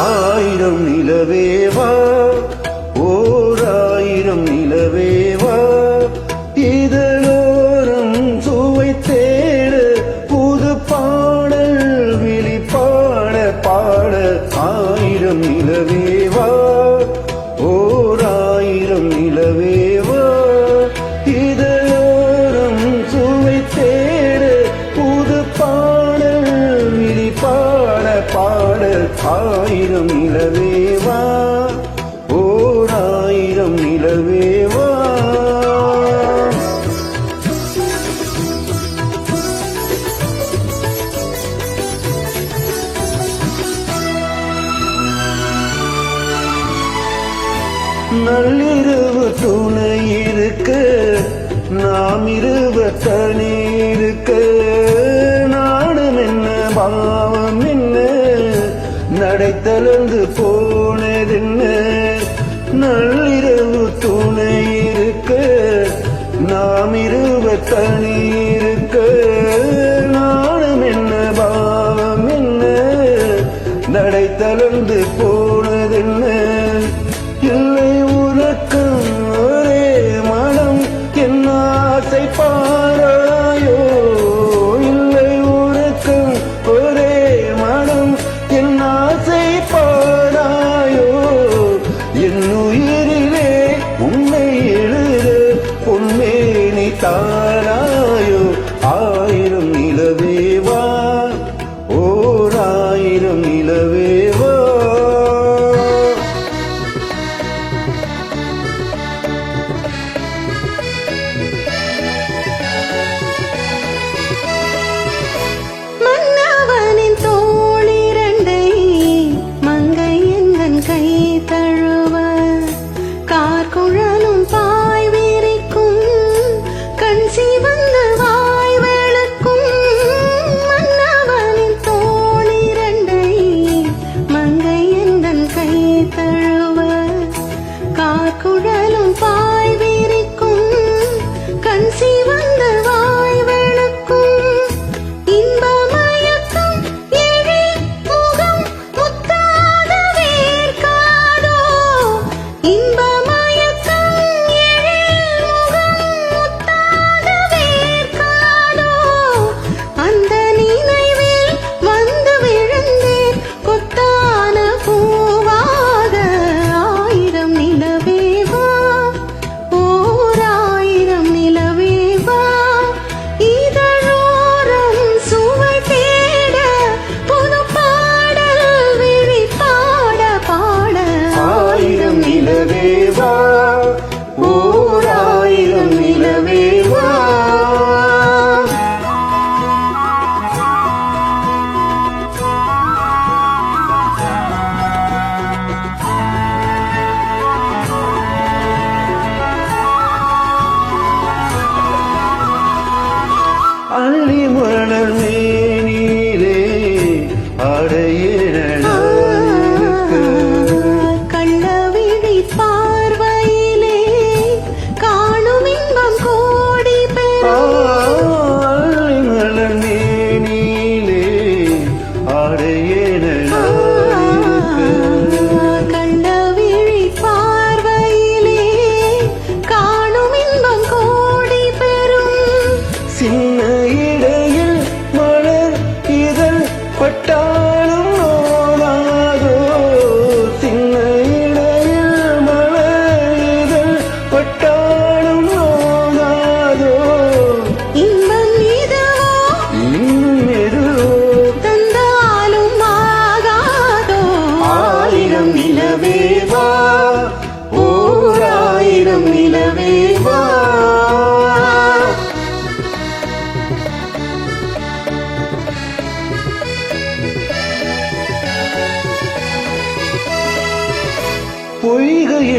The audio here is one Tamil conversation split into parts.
ஆயிரம் நிலவேவா நள்ளிரவு துணை இருக்க. நாம் இருவ தனி இருக்க நாடும் என்ன பாவம் என்ன? நடை தளர்ந்து போனதென்ன? நள்ளிரவு துணை இருக்க. நாம் இருவ தனி இருக்க நாடும் என்ன பாவம் என்ன? நடை தளர்ந்து போ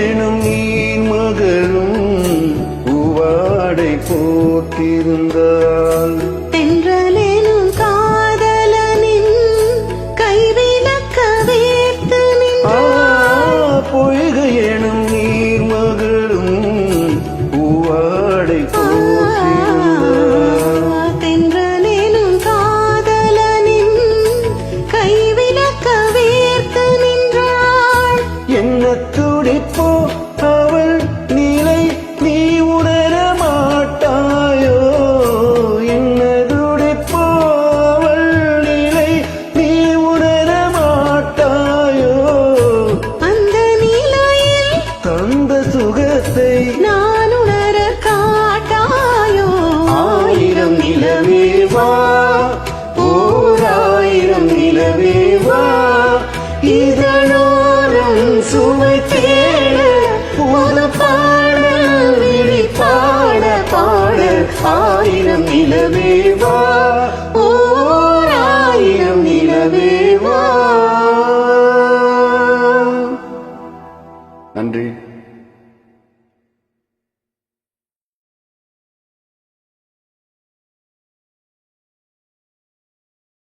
எனும் நீர் மகளும் உவாடை போத்திருந்தாள்